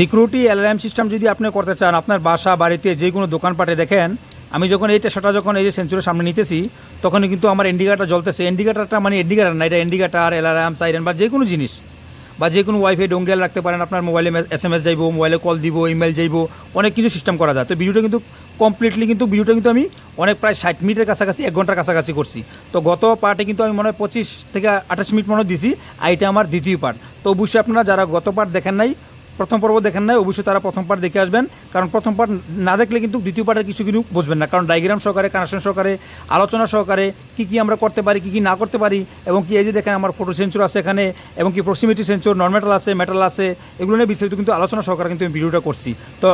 Security alarm system যদি আপনি করতে চান, আপনার বাসা, বাড়িতে যে কোনো দোকানপাটে দেখেন, আমি যখন এইটা, সেটা যখন এই যে সেঞ্চুরির সামনে নিতেছি, তখনই কিন্তু আমার ইন্ডিকেটার জ্বলতেছে। ইন্ডিকেটারটা মানে ইন্ডিকেটার না, এটা ইন্ডিকেটার অ্যালার্ম সাইরেন বা যে কোনো জিনিস। বা যে কোনো ওয়াইফাই ডোঙ্গেল রাখতে পারেন, আপনার মোবাইলে এস এম এস যাইব মোবাইলে কল দিব ইমেল যাইব, অনেক কিছু সিস্টেম করা যায়। তো ভিডিওটা কিন্তু কমপ্লিটলি কিন্তু ভিডিওটা কিন্তু আমি অনেক প্রায় ষাট মিনিটের কাছাকাছি, এক ঘণ্টার কাছাকাছি করছি। তো গত পার্টে কিন্তু আমি মনে হয় পঁচিশ থেকে আঠাশ মিনিট মনে দিছি, আর এটা আমার দ্বিতীয় পার্ট তো অবশ্যই আপনারা যারা গত পার্ট দেখেন নাই প্রথম পর্ব দেখেন নাই, অবশ্যই তারা প্রথম পার্ট দেখে আসবেন। কারণ প্রথম পার্ট না দেখলে কিন্তু দ্বিতীয় পার্টের কিছু কিছু বুঝবেন না। কারণ ডায়গ্রাম সহকারে কানেকশন সহকারে, আলোচনা সহকারে কি কি আমরা করতে পারি, কি কি না করতে পারি, এবং কি এই যে দেখেন আমার ফটো সেন্সর আছে এখানে, এবং কি প্রক্সিমিটি সেন্সর নর্মেটাল আছে মেটাল আছে, এগুলো নিয়ে বিস্তারিত কিন্তু আলোচনা সহকারে কিন্তু আমি ভিডিওটা করছি। তো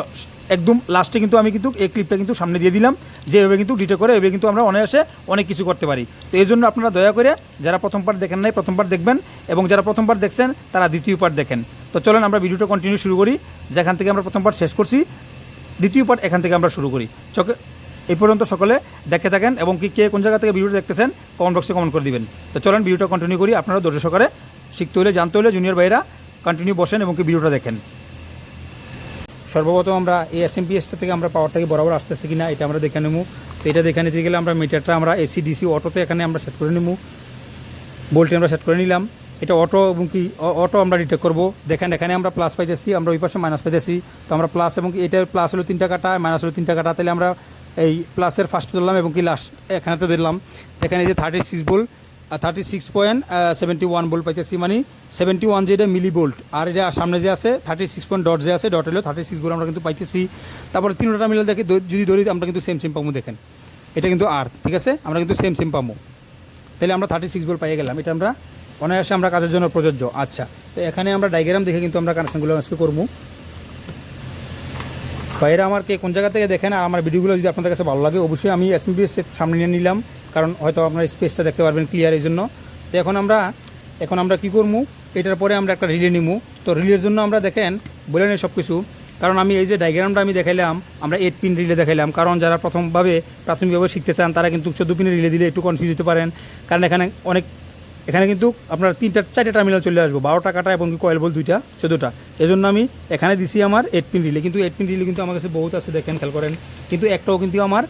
একদম লাস্টে কিন্তু আমি কিন্তু এই ক্লিপটা কিন্তু সামনে দিয়ে দিলাম। যে এভাবে কিন্তু ডিটে করে, এভাবে কিন্তু আমরা অনায়াসে অনেক কিছু করতে পারি। তো এই জন্য আপনারা দয়া করে যারা প্রথম পার্ট দেখেন নাই, প্রথম পার্ট দেখবেন এবং যারা প্রথম পার্ট দেখছেন, তারা দ্বিতীয় পার্ট দেখেন। তো চলেন আমরা ভিডিওটা কন্টিনিউ শুরু করি। যেখান থেকে আমরা প্রথম পার্ট শেষ করছি, দ্বিতীয় পার্ট এখান থেকে আমরা শুরু করি। চকে এই পর্যন্ত সকলে দেখে থাকেন এবং কি কে কোন জায়গা থেকে ভিডিওটা দেখতেছেন কমেন্ট বক্সে কমেন্ট করে দিবেন। তো চলেন ভিডিওটা কন্টিনিউ করি। আপনারা ধৈর্য সহকারে শিখতে হলে, জানতে হলে জুনিয়র ভাইরা কন্টিনিউ বসেন এবং কি ভিডিওটা দেখেন। সর্বপ্রথম আমরা এই এস এম পিএসটা থেকে আমরা পাওয়ারটাকে বরাবর আসতেছে কিনা, এটা আমরা দেখে নেব। তো এটা দেখে নিতে গেলে আমরা মিটারটা আমরা এসি ডিসি অটোতে এখানে আমরা সেট করে নেব। বোল্টে আমরা সেট করে নিলাম। এটা অটো এবং কি অটো আমরা ডিটেক্ট করব। দেখেন, এখানে আমরা প্লাস পাইতেছি, আমরা ওই পাশে মাইনাস পাইতেছি। তো আমরা প্লাস এবং এটা প্লাস হলো তিনটা কাটা মাইনাস হলো তিনটা কাটা, তাহলে আমরা এই প্লাসের ফার্স্ট ধরলাম এবং কি লাস্ট এখানেতে ধরলাম। এখানে যে thirty six volt thirty six point seventy one volt পাইতেছি মানে সেভেন্টি ওয়ান যেটা মিলি বোল্ট আর এটা সামনে যে আছে থার্টি সিক্স পয়েন্ট ডট যে আছে ডট হলো থার্টি সিক্স বোল্ট আমরা কিন্তু পাইতেছি। তারপরে তিনটা মিলে দেখি যদি ধরি, আমরা কিন্তু সেম সেম পাবো, দেখেন। এটা কিন্তু আর্থ ঠিক আছে? আমরা কিন্তু সেম সেম পাবো। তাহলে আমরা থার্টি সিক্স বোল্ট পাইয়ে গেলাম। এটা আমরা অনায়াসে আমরা কাজের জন্য প্রযোজ্য। আচ্ছা তো এখানে আমরা ডায়াগ্রাম দেখে কিন্তু আমরা কানেকশনগুলো আজকে করব। বাইরে আমার কে কোন জায়গা থেকে দেখেন আর আমার ভিডিওগুলো যদি আপনাদের কাছে ভালো লাগে, অবশ্যই আমি এসএমবিএস সামনে নিয়ে নিলাম। কারণ হয়তো আপনার স্পেসটা দেখতে পারবেন ক্লিয়ার এই জন্য। তো এখন আমরা এখন আমরা কি করব এটার পরে আমরা একটা রিলে নিবো তো রিলের জন্য আমরা দেখেন, বলে নেই সব কিছু কারণ আমি এই যে ডায়াগ্রামটা আমি দেখাইলাম, আমরা এইট পিন রিলে দেখাইলাম। কারণ যারা প্রথমভাবে প্রাথমিকভাবে শিখতে চান, তারা কিন্তু চোদ্দ পিনের রিলে দিলে একটু কনফিউজ হতে পারেন। কারণ এখানে অনেক, এখানে কিন্তু আপনার তিনটা, চারটে টার্মিনাল চলে আসব। বারোটা কাটা এবং কয়েল বল দুইটা, চোদ্দোটা। এজন্য আমি এখানে দিছি আমার এইট পিন রিলে কিন্তু এইট পিন রিলে কিন্তু আমার কাছে বহুত আছে, দেখেন, খেয়াল করেন। কিন্তু একটাও কিন্তু আমার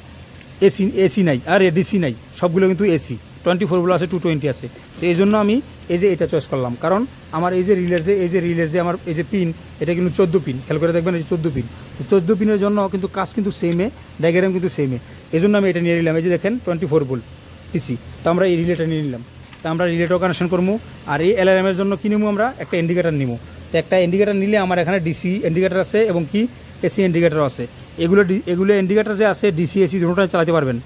এসি এসি নাই, আর ডিসি নাই, সবগুলো কিন্তু এসি টোয়েন্টি ফোরগুলো আছে টু টোয়েন্টি আছে। তো এই জন্য আমি এই যে এটা চয়েস করলাম, কারণ আমার এই যে রিলের যে এই যে রিলের যে আমার এই যে পিন এটা কিন্তু চোদ্দ পিন খেয়াল করে দেখবেন এই চোদ্দ পিন চোদ্দ পিনের জন্য কিন্তু কাজ কিন্তু সেমে ডায়াগ্রাম কিন্তু সেমে এই জন্য আমি এটা নিয়ে নিলাম, এই যে দেখেন টোয়েন্টি ফোর ভোল্ট ডিসি তো আমরা এই রিলেটা নিয়ে নিলাম। তো আমরা রিলেটাও কানেকশন করব আর এই অ্যালার্মের জন্য কী নিবো আমরা? একটা ইন্ডিকেটার নিবো তো একটা ইন্ডিকেটার নিলে আমার এখানে ডিসি ইন্ডিকেটার আছে এবং কি এসি ইন্ডিকেটারও আছে। এগুলো এগুলো ইন্ডিকেটার যে আছে ডিসি এসি দুটোটাই চালাতে পারবেন।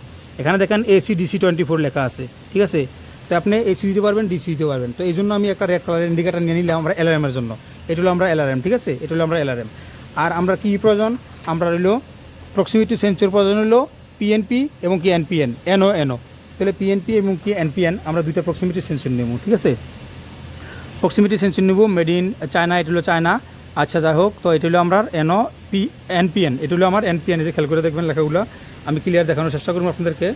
এখানে দেখেন এসি ডিসি টোয়েন্টি ফোর লেখা আছে, ঠিক আছে? তো আপনি এসি দিতে পারবেন ডিসি দিতে পারবেন। তো এই জন্য আমি একটা রেড কালারের ইন্ডিকেটার নিয়ে নিলাম আমরা অ্যালার্মের জন্য। এটা হলো আমরা অ্যালার্ম ঠিক আছে? এটা হলো আমরা অ্যালার্ম আর আমরা কী প্রয়োজন? আমরা রইল প্রক্সিমিটি সেন্সর প্রয়োজন হলো পিএনপি এবং কি এনপিএন এনও এনও তাহলে পিএনপি এবং কি এনপিএন আমরা দুইটা প্রক্সিমিটি সেন্সর নেব, ঠিক আছে? প্রক্সিমিটি সেন্সর নেব মেড ইন চায়না এটা হলো চায়না আচ্ছা যাই হোক, তো এটা হলো আমরা এনও পি, এনপিএন। এটা হলো আমার এনপিএন, এই যে খেয়াল করে দেখবেন লেখাগুলো। আমি ক্লিয়ার দেখানোর চেষ্টা করব আপনাদেরকে।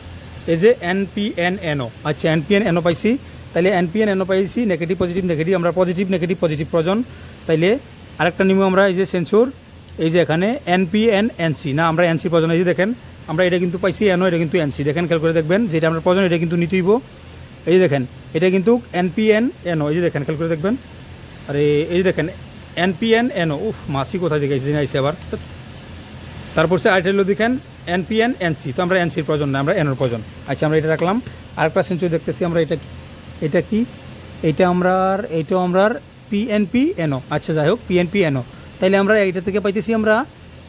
এই যে এনপিএন এনও আচ্ছা এনপিএন এনও পাইছি। তাইলে এনপিএন এনও পাইছি নেগেটিভ পজিটিভ নেগেটিভ আমরা পজিটিভ নেগেটিভ পজিটিভ প্রয়োজন। তাইলে আরেকটা নিব আমরা, এই যে সেন্সর এই যে এখানে এনপিএন এনসি। না, আমরা এনসি প্রয়োজন, এই যে দেখেন, আমরা এটা কিন্তু পাইছি এনও, এটা কিন্তু এনসি। দেখেন, খেয়াল করে দেখবেন, যেটা আমরা প্রয়োজন, এটা কিন্তু নিতেইব এই যে দেখেন, এটা কিন্তু এনপিএন এনও, এই যে দেখেন, খেয়াল করে দেখবেন। আরে, এই যে দেখেন এনপিএন এনও উফ, মাসি কোথায় দেখেছি আইসি আবার? তারপর সে আরেকটা হলো দেখেন এনপিএন এনসি তো আমরা এনসির প্রয়োজন না, আমরা এনওর প্রয়োজন। আচ্ছা আমরা এটা রাখলাম। আরেকটা সেঞ্চুরি দেখতেছি, আমরা এটা এটা কি? এটা আমরা এইটা আমরা পিএনপি এনও আচ্ছা যাই হোক পিএনপি এনও তাইলে আমরা এইটা থেকে পাইতেছি আমরা,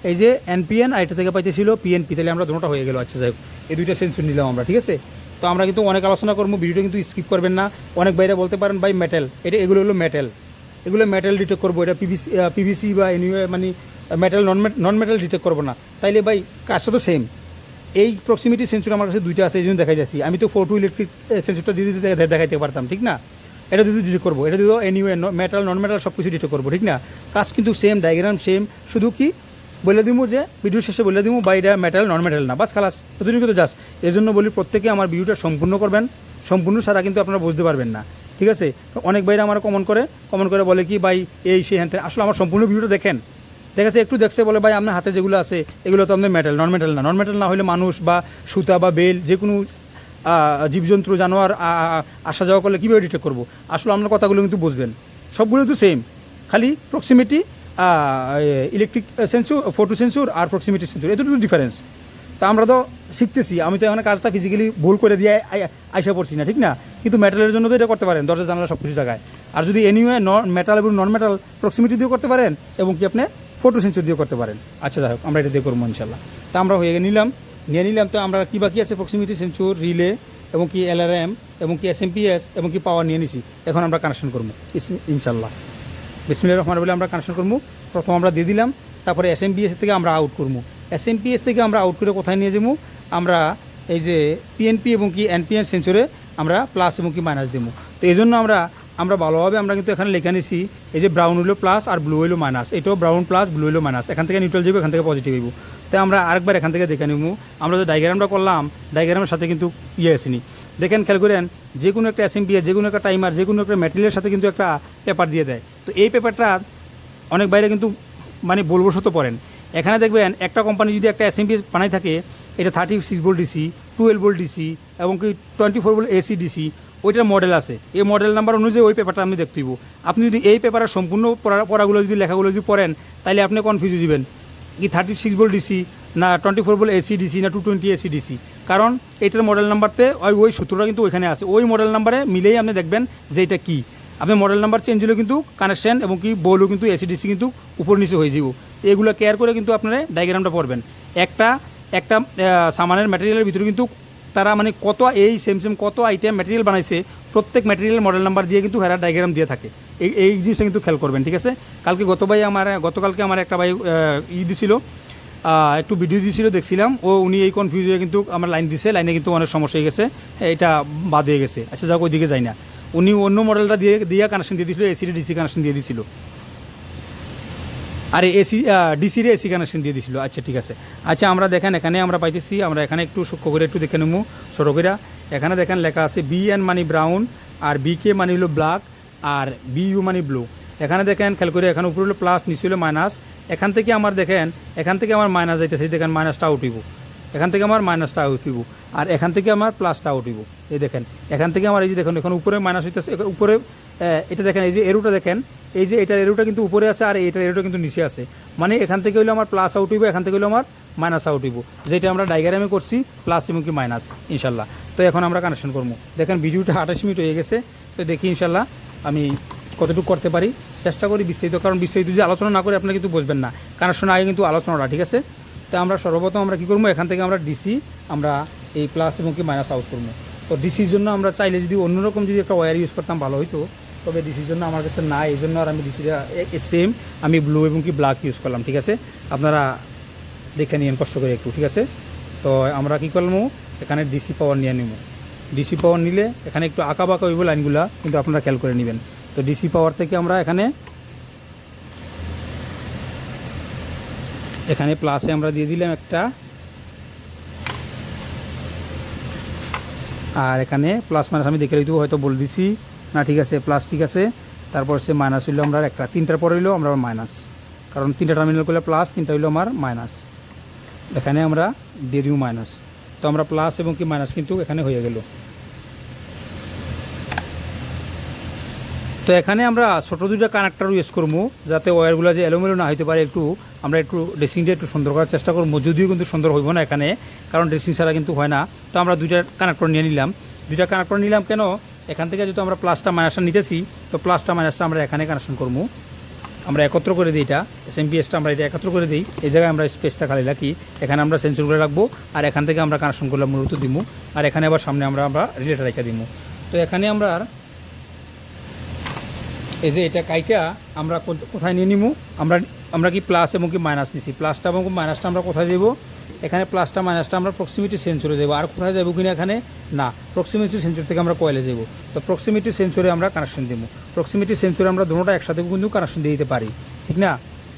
এই যে এনপিএন আর এটা থেকে পাইতেছিল পিএনপি তাহলে আমরা দুটোটা হয়ে গেল। আচ্ছা যাই হোক, এই দুইটা সেন্সর নিলাম আমরা, ঠিক আছে? তো আমরা কিন্তু অনেক আলোচনা করব, ভিডিওটা কিন্তু স্কিপ করবেন না। অনেক বাইরে বলতে পারেন, ভাই মেটেল এটা, এগুলো হলো মেটেল এগুলো মেটাল ডিটেক্ট করব, এটা পিভিসি পিভিসি বা এনিওয়ে মানে metal non non metal detect করব না। তাইলে ভাই, কাজটা তো সেম এই প্রক্সিমিটি সেন্সর আমার কাছে দুইটা আছে, এই জন্য দেখাই যাচ্ছি। আমি তো ফোটো ইলেকট্রিক সেন্সরটা দিয়ে দিতে দেখাইতে পারতাম, ঠিক না? এটা যদি ডিটেক্ট করব। এটা দিয়েও এনিওয়ে মেটাল নন মেটাল সব কিছু ডিটেক্ট করব, ঠিক না? কাজ কিন্তু সেম ডায়াগ্রাম সেম শুধু কি? বলে দিব যে ভিডিও শেষে বলে দিব বা এটা মেটাল নন মেটাল না। বাস, খালাস এতটুকু কিন্তু জাস্ট। এই জন্য বলি, প্রত্যেকে আমার ভিডিওটা সম্পূর্ণ করবেন। সম্পূর্ণ সারা কিন্তু আপনারা বুঝতে পারবেন না। ঠিক আছে? তো অনেক বাইরে আমার কমন করে কমন করে বলে কি, ভাই, এই সেই হ্যান আসলে আমার সম্পূর্ণ ভিডিওটা দেখেন। দেখা যাচ্ছে একটু দেখছে বলে, ভাই, আপনার হাতে যেগুলো আছে, এগুলো তো আপনার মেটাল নন মেটাল না। নন মেটাল না হলে মানুষ বা সুতা বা বেল যে কোনো জীবজন্তু, জানোয়ার আসা যাওয়া করলে কীভাবে ডিটেক্ট করব? আসলে আপনার কথাগুলো কিন্তু বুঝবেন। সবগুলো তো সেম খালি proximity electric sensor photo sensor আর প্রক্সিমিটি সেন্সুর এতটুকু ডিফারেন্স তা আমরা তো শিখতেছি। আমি তো এখানে কাজটা ফিজিক্যালি ভুল করে দিয়ে আই- আইসা পড়ছি না, ঠিক না? কিন্তু মেটালের জন্য তো এটা করতে পারেন, দরজা, জানালা সব কিছু জায়গায়। আর যদি এনিওয়ে নন মেটাল এবং নন মেটাল প্রক্সিমিটি দিয়েও করতে পারেন, এবং কি আপনি ফটো সেন্সর দিয়েও করতে পারেন। আচ্ছা যাই হোক, আমরা এটা দিয়ে করব ইনশাল্লাহ তা আমরা হয়ে নিলাম, নিয়ে নিলাম, তো আমরা কি বাকি আছে? প্রক্সিমিটি সেন্সর রিলে এবং কি এলআরএম এবং কি এসএমপিএস এবং কি পাওয়ার নিয়ে নিছি। এখন আমরা কানেকশন করব। ইনশাল্লাহ বিসমিল্লাহির রহমান বলে আমরা কানেকশন করব। প্রথম আমরা দিয়ে দিলাম, তারপরে এস এম থেকে আমরা আউট করব। এস এম থেকে আমরা আউট করে কোথায় নিয়ে যাব? আমরা এই যে পিএনপি এবং কি এনপিএন সেন্সরে আমরা প্লাস এবং কি মাইনাস দেবো। তো এই জন্য আমরা আমরা ভালোভাবে আমরা কিন্তু এখানে লেখা নিছি, এই যে ব্রাউন হইল প্লাস আর ব্লু হইল মাইনাস এটাও ব্রাউন প্লাস ব্লু হইল মাইনাস এখান থেকে নিউট্রাল যাব এখান থেকে পজিটিভ হইব। তাই আমরা আরেকবার এখান থেকে দেখে নিব। আমরা যে ডাইগ্রামটা করলাম ডাইগ্রামের সাথে কিন্তু ইয়ে আসেনি। দেখেন, খেয়াল করেন, যে কোনো একটা এসএমপি যে কোনো একটা টাইমার যে কোনো একটা ম্যাটেরিয়ালের সাথে কিন্তু একটা পেপার দিয়ে দেয়। তো এই পেপারটা অনেক বাইরে কিন্তু মানে বলবশত পড়েন। এখানে দেখবেন একটা কোম্পানি যদি একটা এসএমপি বানাই থাকে, এটা thirty six volt DC twelve volt DC এবং কি twenty four volt AC DC ওইটার মডেল আছে। এই মডেল নাম্বার অনুযায়ী ওই পেপারটা আপনি দেখতে হইব আপনি যদি এই পেপারের সম্পূর্ণ পড়া- পড়াগুলো যদি, লেখাগুলো যদি পড়েন, তাহলে আপনি কনফিউজ দিবেন কি থার্টি সিক্স ভোল্ট ডিসি না twenty four volt AC DC না টু টোয়েন্টি এসি ডিসি কারণ এটার মডেল নাম্বারতে ওই ওই সূত্রটা কিন্তু ওইখানে আছে। ওই মডেল নাম্বারে মিলেই আপনি দেখবেন যে এটা কী। আপনি মডেল নাম্বার চেঞ্জ হলেও কিন্তু কানেকশন এবং কি বলও কিন্তু এসি ডিসি কিন্তু উপর নিচে হয়ে যাব এগুলো কেয়ার করে কিন্তু আপনারা ডায়াগ্রামটা পড়বেন। একটা একটা সামানের ম্যাটেরিয়ালের ভিতরে কিন্তু তারা মানে কত এই সেম সেম কত আইটেম ম্যাটেরিয়াল বানাইছে, প্রত্যেক ম্যাটেরিয়াল মডেল নাম্বার দিয়ে কিন্তু হেরা ডায়াগ্রাম দিয়ে থাকে। এই এই জিনিসটা কিন্তু খেয়াল করবেন, ঠিক আছে? কালকে গত ভাই আমার, গতকালকে আমার একটা ভাই ই দিছিল একটু ভিডিও দিয়েছিল দেখছিলাম। ও, উনি এই কনফিউজ হয়ে কিন্তু আমার লাইন দিছে লাইনে কিন্তু অনেক সমস্যা হয়ে গেছে। এটা বাদ হয়ে গেছে। আচ্ছা যাক, ওইদিকে যাই না। উনি অন্য মডেলটা দিয়ে দিয়ে কানেকশন দিয়ে দিয়েছিল এসি ডিসি কানেকশন দিয়ে দিয়েছিল। আরে এসি ডিসির এসি কানেকশন দিয়ে দিছিল আচ্ছা ঠিক আছে। আচ্ছা আমরা দেখেন, এখানে আমরা পাইতেছি, আমরা এখানে একটু সূক্ষ্ম করে একটু দেখে নেব, ছোটো করে। এখানে দেখেন লেখা আছে বি এন মানি ব্রাউন আর বি কে মানি হলো ব্ল্যাক আর বি ইউ মানি ব্লু এখানে দেখেন, খেয়াল করে, এখানে উপরে হলো প্লাস নিচে হলো মাইনাস এখান থেকে আমার দেখেন, এখান থেকে আমার মাইনাস যাইতেছে, দেখেন মাইনাসটা উঠিব এখান থেকে আমার মাইনাসটা উঠিব। আর এখান থেকে আমার প্লাসটা উঠিব। এই দেখেন, এখান থেকে আমার এই যে দেখুন, এখন উপরে মাইনাস হইতেছে উপরে এটা দেখেন, এই যে এরুটা দেখেন, এই যে এটার এরুটা কিন্তু উপরে আছে আর এটার এরুটা কিন্তু নিচে আছে। মানে এখান থেকে হইল আমার প্লাস আউট হইব, এখান থেকে হইল আমার মাইনাস আউট হইব। যেটা আমরা ডাইগ্রামে করছি প্লাস এবং কি মাইনাস ইনশাল্লাহ। তো এখন আমরা কানেকশন করব। দেখেন, ভিডিওটা আঠাশ মিনিট হয়ে গেছে। তো দেখি, ইনশাল্লাহ, আমি কতটুকু করতে পারি। চেষ্টা করি বিস্তারিত, কারণ বিস্তারিত যদি আলোচনা না করে আপনি কিন্তু বুঝবেন না। কানেকশন আগে কিন্তু আলোচনাটা, ঠিক আছে? তো আমরা সর্বপ্রথম আমরা কী করব? এখান থেকে আমরা ডিসি আমরা এই প্লাস এবং কি মাইনাস আউট করব। তো ডিসির জন্য আমরা চাইলে যদি অন্যরকম যদি একটা ওয়্যার ইউজ করতাম ভালো হতো তবে ডিসির জন্য আমার কাছে না এই জন্য আর আমি ডিসিটা সেম আমি ব্লু এবং কি ব্ল্যাক ইউজ করলাম, ঠিক আছে? আপনারা দেখে নিন কষ্ট করে একটু, ঠিক আছে? তো আমরা কী করলাম? এখানে ডিসি পাওয়ার নিয়ে নেব। ডিসি পাওয়ার নিলে এখানে একটু আঁকা বাঁকা হইব লাইনগুলা, কিন্তু আপনারা খেয়াল করে নেবেন। তো ডিসি পাওয়ার থেকে আমরা এখানে এখানে প্লাসে আমরা দিয়ে দিলাম একটা। আর এখানে প্লাস মাইনাস আমি দেখে লইতেও হয়তো বলে দিছি। না, ঠিক আছে প্লাস ঠিক আছে। তারপর সে মাইনাস হইল আমরা একটা। তিনটার পরে হইল আমরা মাইনাস কারণ তিনটা টার্মিনাল করলে প্লাস তিনটা হইল আমার মাইনাস এখানে আমরা দিয়ে দিব মাইনাস তো আমরা প্লাস এবং কি মাইনাস কিন্তু এখানে হয়ে গেল। তো এখানে আমরা ছোটো দুইটা কানেক্টর ইউজ করব, যাতে ওয়্যারগুলো যে এলোমেলো না হইতে পারে একটু। আমরা একটু ড্রেসিংটা একটু সুন্দর করার চেষ্টা করব। যদিও কিন্তু সুন্দর হইব না এখানে, কারণ ড্রেসিং ছাড়া কিন্তু হয় না। তো আমরা দুইটা কানেক্টর নিয়ে নিলাম। দুইটা কানেক্টর নিলাম কেন? এখান থেকে যেহেতু আমরা প্লাসটা মাইনাসটা নিতেছি, তো প্লাসটা মাইনাসটা আমরা এখানে কানেকশন করব। আমরা একত্র করে দিই এটা এস এম পিএসটা আমরা এটা একত্র করে দিই। এই জায়গায় আমরা স্পেসটা খালি রাখি। এখানে আমরা সেন্সরগুলো রাখব, আর এখান থেকে আমরা কানেকশন করলে মূলত দিব আর এখানে আবার সামনে আমরা আমরা রিলেটার রেখে দিব তো এখানে আমরা এই যে এটা কাইটা আমরা কোথ- কোথায় নিয়ে নিবো আমরা আমরা কি প্লাস এবং কি মাইনাস নিছি? প্লাসটা এবং মাইনাসটা আমরা কোথায় দেবো? এখানে প্লাসটা মাইনাসটা আমরা প্রক্সিমিটি সেন্সরে যাব আর কোথায় যাব কিনা এখানে? না প্রক্সিমিটি সেন্সর থেকে আমরা কয়েলে যাব। তো প্রক্সিমিটি সেন্সরে আমরা কানেকশন দেবো। প্রক্সিমিটি সেন্সরে আমরা দুটোটা একসাথে কিন্তু কানেকশন দিয়ে দিতে পারি। ঠিক না?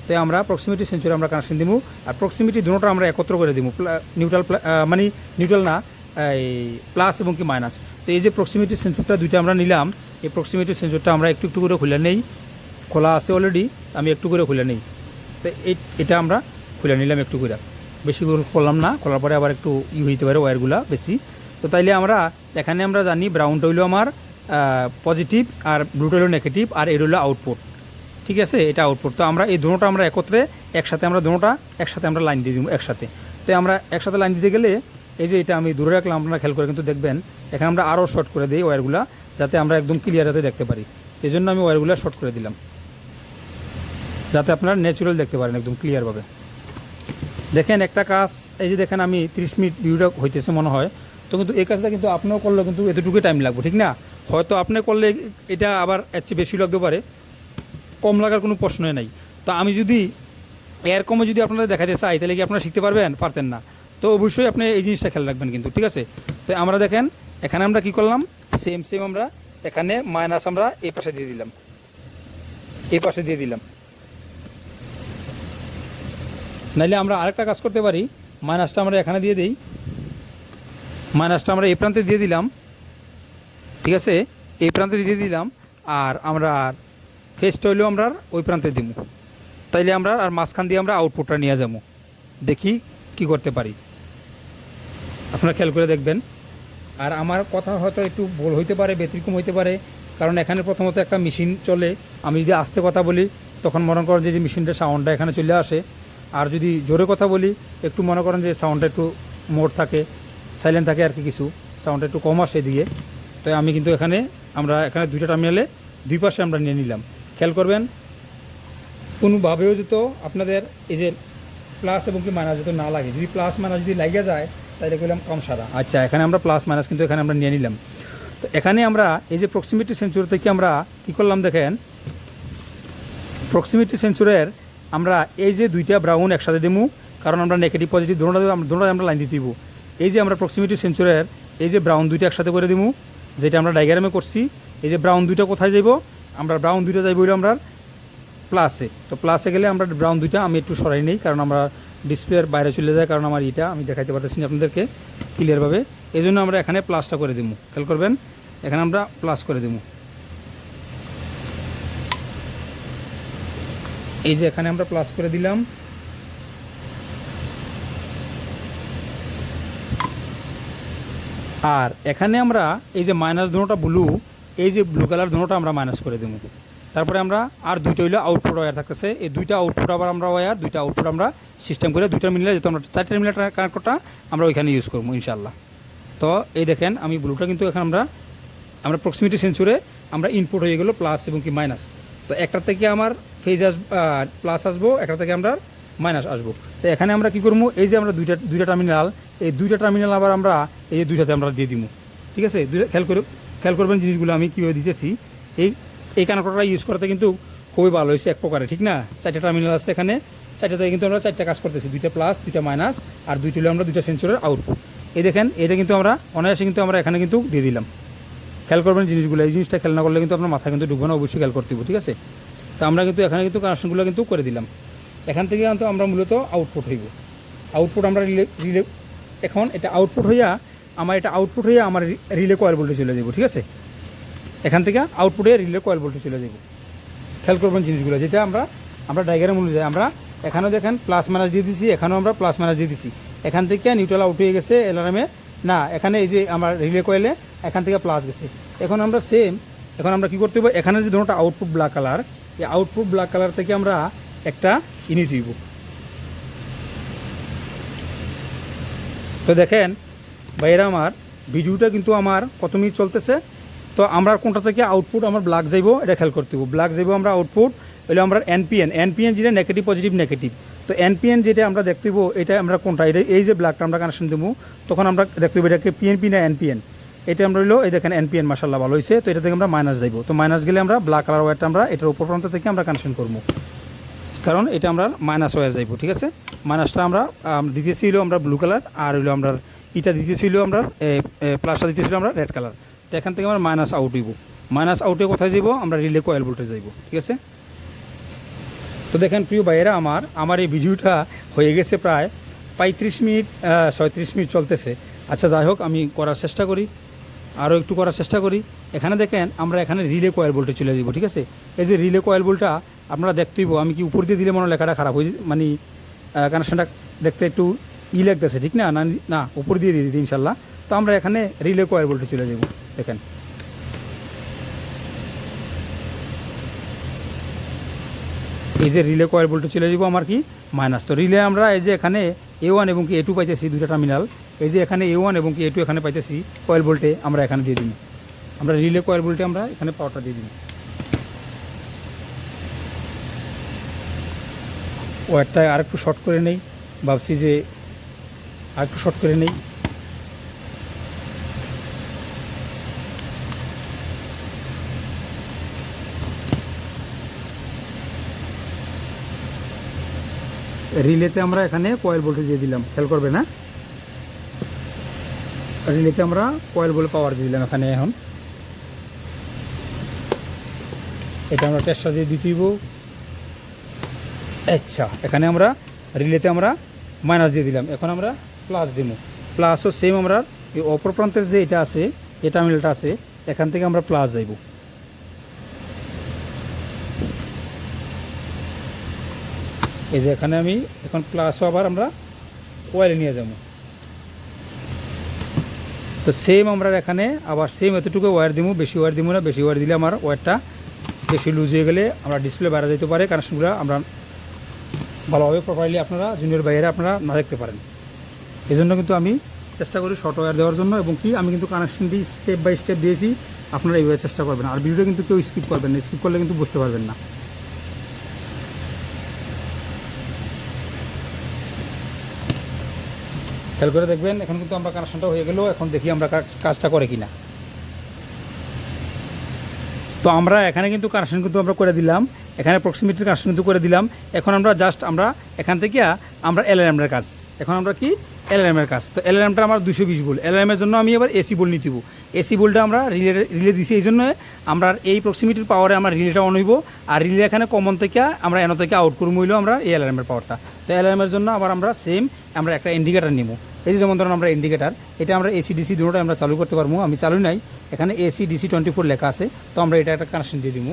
তাই আমরা প্রক্সিমিটি সেন্সরে আমরা কানেকশন দিব। আর প্রক্সিমিটি দুটোটা আমরা একত্র করে দিব। নিউট্রাল মানে নিউট্রাল না, এই প্লাস এবং কি মাইনাস তো এই যে প্রক্সিমিটি সেন্সরটা দুইটা আমরা নিলাম, এই প্রক্সিমিটি সেন্সরটা আমরা একটু একটু করে খুলে নেই। খোলা আছে অলরেডি আমি একটু করে খুলে নেই। তো এটা আমরা খুলে নিলাম একটু করে বেশি করে করলাম না খোলার পরে আবার একটু ই হইতে পারে ওয়্যারগুলা বেশি। তো তাইলে আমরা, এখানে আমরা জানি ব্রাউনটা হইল আমার পজিটিভ আর ব্লুটা হইল নেগেটিভ আর এর হইল আউটপুট ঠিক আছে? এটা আউটপুট তো আমরা এই দুটোটা আমরা একত্রে একসাথে আমরা দুটোটা একসাথে আমরা লাইন দিয়ে দিব একসাথে। তো আমরা একসাথে লাইন দিতে গেলে, এই যে এটা আমি দূরে রাখলাম, আপনারা খেয়াল করে কিন্তু দেখবেন, এখানে আমরা আরও শর্ট করে দিই ওয়্যারগুলা যাতে আমরা একদম ক্লিয়ার যাতে দেখতে পারি। এই জন্য আমি ওয়্যারগুলো শর্ট করে দিলাম। যাতে আপনারা ন্যাচুরাল দেখতে পারেন একদম ক্লিয়ারভাবে দেখেন একটা কাজ, এই যে দেখেন আমি তিরিশ মিনিট ভিডিওটা হইতেছে মনে হয়, তো কিন্তু এই কাজটা কিন্তু আপনিও করলে কিন্তু এতটুকুই টাইম লাগবে, ঠিক না? হয়তো আপনি করলে এটা আবার এর চেয়ে বেশি লাগতে পারে, কম লাগার কোনো প্রশ্নই নাই। তো আমি যদি এর কমে যদি আপনারা দেখাতে চাই, তাহলে কি আপনারা শিখতে পারবেন? পারতেন না। তো অবশ্যই আপনি এই জিনিসটা খেয়াল রাখবেন কিন্তু, ঠিক আছে? তো আমরা দেখেন, এখানে আমরা কি করলাম? সেম সেম আমরা এখানে মাইনাস আমরা এই পাশে দিয়ে দিলাম। এই পাশে দিয়ে দিলাম। নাইলে আমরা আরেকটা কাজ করতে পারি। মাইনাসটা আমরা এখানে দিয়ে দিই। মাইনাসটা আমরা এই প্রান্তে দিয়ে দিলাম। ঠিক আছে? এই প্রান্তে দিয়ে দিলাম। আর আমরা ফেসটা হইলেও আমরা ওই প্রান্তে দিব তাইলে আমরা আর মাঝখান দিয়ে আমরা আউটপুটটা নিয়ে যাব দেখি কি করতে পারি। আপনারা খেয়াল করে দেখবেন। আর আমার কথা হয়তো একটু ভুল হইতে পারে, ব্যতিক্রম হইতে পারে। কারণ এখানে প্রথমত একটা মেশিন চলে। আমি যদি আস্তে কথা বলি, তখন মনে করেন যে যে মেশিনটা সাউন্ডটা এখানে চলে আসে। আর যদি জোরে কথা বলি, একটু মনে করেন যে সাউন্ডটা একটু মোড থাকে সাইলেন্ট থাকে আর কি কিছু সাউন্ডটা একটু কম আসে এদিকে। তো আমি কিন্তু এখানে, আমরা এখানে দুইটা টার্মিনালে দুই পাশে আমরা নিয়ে নিলাম। খেয়াল করবেন, কোনোভাবেও যেত আপনাদের এই যে প্লাস এবং কি মাইনাস যেত না লাগে। যদি প্লাস মাইনাস যদি লাগে যায়, তাহলে করলাম কম সারা। আচ্ছা এখানে আমরা প্লাস মাইনাস কিন্তু এখানে আমরা নিয়ে নিলাম। তো এখানে আমরা এই যে প্রক্সিমিটি সেঞ্চুরি থেকে আমরা কী করলাম দেখেন প্রক্সিমিটি সেঞ্চুরের আমরা এই যে দুইটা ব্রাউন একসাথে দিমু, কারণ আমরা নেগেটিভ পজিটিভ দুটোটা দুটোটা আমরা লাইন দিতে দিব। এই যে আমরা প্রক্সিমিটি সেঞ্চুরের এই যে ব্রাউন দুইটা একসাথে করে দিমু, যেটা আমরা ডায়গ্রামে করছি, এই যে ব্রাউন দুইটা কোথায় যাইব? আমরা ব্রাউন দুইটা যাইব আমরা প্লাসে তো প্লাসে গেলে আমরা ব্রাউন দুইটা আমি একটু সরাই নেই, কারণ আমরা ডিসপ্লের বাইরে চলে যায়, কারণ আমার এটা আমি দেখাইতে পারতেছি না আপনাদেরকে ক্লিয়ারভাবে এই জন্য আমরা এখানে প্লাসটা করে দিব খেয়াল করবেন, এখানে আমরা প্লাস করে দিব এই যে এখানে আমরা প্লাস করে দিলাম। আর এখানে আমরা এই যে মাইনাস দুটোটা ব্লু এই যে ব্লু কালার দুটোটা আমরা মাইনাস করে দেবো। তারপরে আমরা আর দুইটা হইল আউটপুট ওয়ার থাকতেছে। এই দুইটা আউটপুট আবার আমরা ওয়ার দুইটা আউটপুট আমরা সিস্টেম করে দুইটা মিলে যেহেতু আমরা চারটে মিলে কানেক্টরটা আমরা ওইখানে ইউজ করব ইনশাল্লাহ তো এই দেখেন, আমি ব্লুটা কিন্তু এখন আমরা আমরা প্রক্সিমিটি সেন্সুরে আমরা ইনপুট হয়ে গেলো প্লাস এবং কি মাইনাস তো একটা থেকে আমার ফেজ আস প্লাস আসব, একটা থেকে আমরা মাইনাস আসব। তো এখানে আমরা কি করব? এই যে আমরা দুইটা দুইটা টার্মিনাল এই দুইটা টার্মিনাল আবার আমরা এই যে দুইটাতে আমরা দিয়ে দিব। ঠিক আছে? দুইটা, খেয়াল করে, খেয়াল করবেন জিনিসগুলো আমি কীভাবে দিতেছি। এই এই কানেক্টরটা ইউজ করতে কিন্তু খুবই ভালো হয়েছে এক প্রকারে, ঠিক না? চারটে টার্মিনাল আছে এখানে চারটাতে কিন্তু আমরা চারটা কাজ করতেছি, দুইটা প্লাস দুইটা মাইনাস আর দুইটা হলো আমরা দুইটা সেন্সরের আউটপুট এই দেখেন, এটা কিন্তু আমরা, অনায়াসে কিন্তু আমরা এখানে কিন্তু দিয়ে দিলাম। খেয়াল করবেন জিনিসগুলো, এই জিনিসটা খেয়াল না করলে কিন্তু আপনার মাথায় কিন্তু ঢুকবে না, অবশ্যই খেয়াল করতে ঠিক আছে? তো আমরা কিন্তু এখানে কিন্তু কানেকশনগুলো কিন্তু করে দিলাম। এখান থেকে কিন্তু আমরা মূলত আউটপুট হইব। আউটপুট আমরা রিলে রিলে এখন এটা আউটপুট হইয়া আমার এটা আউটপুট হইয়া আমার রিলে কয়েল ভোল্টেজ চলে যাব ঠিক আছে? এখান থেকে আউটপুটে রিলে কয়েল ভোল্টেজ চলে যাব খেয়াল করবেন জিনিসগুলো, যেটা আমরা আমরা ডায়গ্রাম অনুযায়ী আমরা এখানেও দেখেন প্লাস মাইনাস দিয়ে দিছি, এখানেও আমরা প্লাস মাইনাস দিয়ে দিছি। এখান থেকে নিউট্রাল আউট হয়ে গেছে অ্যালার্মে না, এখানে এই যে আমার রিলে কয়েলে এখান থেকে প্লাস গেছে। এখন আমরা সেম এখন আমরা কি করতে হবে এখানে যে ধরুনটা আউটপুট ব্ল্যাক কালার এই আউটপুট ব্ল্যাক কালার থেকে আমরা একটা ইনি দিব। তো দেখেন, ভাইয়েরা আমার, ভিডিওটা কিন্তু আমার কত মিনিট চলতেছে। তো আমরা কোনটা থেকে আউটপুট আমার ব্ল্যাক যাইব, এটা খেয়াল করতে হবে। ব্ল্যাক যাইব আমরা আউটপুট হলে আমরা এনপিএন এনপিএন যেটা নেগেটিভ পজিটিভ নেগেটিভ তো এনপিএন যেটা আমরা দেখতে এটা আমরা কোনটা? এটা এই যে ব্ল্যাকটা আমরা কানেকশন দেবো তখন আমরা দেখতে পাবো এটাকে পিএনপি না এনপিএন এটা আমরা হলো এই দেখেন এনপিএন মাসাল্লাহ ভালো হয়েছে তো এটা থেকে আমরা মাইনাস যাইব। তো মাইনাস গেলে আমরা ব্ল্যাক কালার ওয়ারটা আমরা এটার উপর প্রান্ত থেকে আমরা কানেকশন করব। কারণ এটা আমরা মাইনাস ওয়ার যাইব ঠিক আছে? মাইনাসটা আমরা আম, দিতেছিল আমরা ব্লু কালার আর হইল আমরা ইটা দিতেছিল আমরা প্লাসটা দিতেছিল আমরা রেড কালার তো এখান থেকে আমরা মাইনাস আউট হইব। মাইনাস আউটে কোথায় যাইব? আমরা রিলে কয়েল ভোল্টেজ যাইব ঠিক আছে? তো দেখেন প্রিয় ভাইয়েরা আমার আমার এই ভিডিওটা হয়ে গেছে প্রায় পঁয়ত্রিশ মিনিট ছয়ত্রিশ মিনিট চলতেছে। আচ্ছা যাই হোক আমি করার চেষ্টা করি। আরও একটু করার চেষ্টা করি। এখানে দেখেন আমরা এখানে রিলে কয়েল বলটে চলে যাব, ঠিক আছে? এই যে রিলে কয়েল বলটা আপনারা দেখতেইব আমি কি উপর দিয়ে দিলে মনে লেখাটা খারাপ হয়ে মানে কানেকশানটা দেখতে একটু ই লাগতেছে, ঠিক না? না উপর দিয়ে দিয়ে দিই ইনশাল্লাহ। তো আমরা এখানে রিলে কয়েল বলটে চলে যাব, দেখেন। এই যে রিলে কয়েল বলতে চলে যাব আমার কি? মাইনাস তো রিলে আমরা এই যে এখানে এ ওয়ান এবং কি এ টু পাইতেছি দুটা টার্মিনাল এই যে এখানে এ ওয়ান এবং কি এ টু এখানে পাইতেছি কয়েল বোল্টে আমরা এখানে দিয়ে দিন আমরা রিলে কয়েল বোল্টে আমরা এখানে পাওয়ারটা দিয়ে দিন ওয়ারটা আরেকটু শর্ট করে নেই, ভাবছি যে আরেকটু শর্ট করে নেই। রিলেতে আমরা এখানে কয়েল ভোল্টেজ দিয়ে দিলাম। খেয়াল করবে না? রিলেতে আমরা কয়েল বলে পাওয়ার দিয়ে দিলাম এখানে এখন। এটা আমরা টেস্টার দিয়ে দিতেইব আচ্ছা এখানে আমরা রিলেতে আমরা মাইনাস দিয়ে দিলাম। এখন আমরা প্লাস দিব। প্লাসও সেম আমরা অপর প্রান্তের যে এটা আছে, এই টার্মিনালটা আছে, এখান থেকে আমরা প্লাস যাইব। এই যে এখানে আমি এখন প্লাসও আবার আমরা কয়েলে নিয়ে যাব। তো সেম আমরা এখানে আবার সেম এতটুকু ওয়্যার দিব বেশি ওয়্যার দিব না, বেশি ওয়্যার দিলে আমার ওয়্যারটা বেশি লুজ হয়ে গেলে আমরা ডিসপ্লে বাইরে যেতে পারে কানেকশনগুলো আমরা ভালোভাবে প্রপারলি আপনারা জুনিয়র বাইরে আপনারা না দেখতে পারেন। এই জন্য কিন্তু আমি চেষ্টা করি শর্ট ওয়্যার দেওয়ার জন্য এবং কি আমি কিন্তু কানেকশনটি স্টেপ বাই স্টেপ দিয়েছি, আপনারা এইভাবে চেষ্টা করবেন। আর ভিডিওটা কিন্তু কেউ স্কিপ করবেন না স্কিপ করলে কিন্তু বুঝতে পারবেন না। খেয়াল করে দেখবেন, এখন কিন্তু আমরা কানেকশনটা হয়ে গেল এখন দেখি আমরা কাজটা করে কিনা। তো আমরা এখানে কিন্তু কানেকশন কিন্তু আমরা করে দিলাম, এখানে প্রক্সিমিটির কানেকশন কিন্তু করে দিলাম। এখন আমরা জাস্ট আমরা এখান থেকে আমরা এলএলএমের কাজ। এখন আমরা কি? এলএলএমের কাজ। তো এলএলএমটা আমার দুশো বিশ বল এলএলএমের জন্য আমি এবার এসি বল নিতে এসি বলটা আমরা রিলে রিলে দিছি এই জন্য আমরা এই প্রক্সিমিটির পাওয়ারে আমরা রিলেটা অন হইব। আর রিলে এখানে কমন থেকে আমরা এন থেকে আউট করব হইলেও আমরা এই এলএলএমের পাওয়ারটা তো এলএলএমের জন্য আবার আমরা সেম আমরা একটা ইন্ডিকেটার নিব। এই যেমন ধরুন আমরা ইন্ডিকেটার এটা আমরা এসি ডিসি দুটোটা আমরা চালু করতে পারব। আমি চালু নাই। এখানে এসি ডিসি টোয়েন্টি ফোর লেখা আছে। তো আমরা এটা একটা কানেকশন দিয়ে দিব।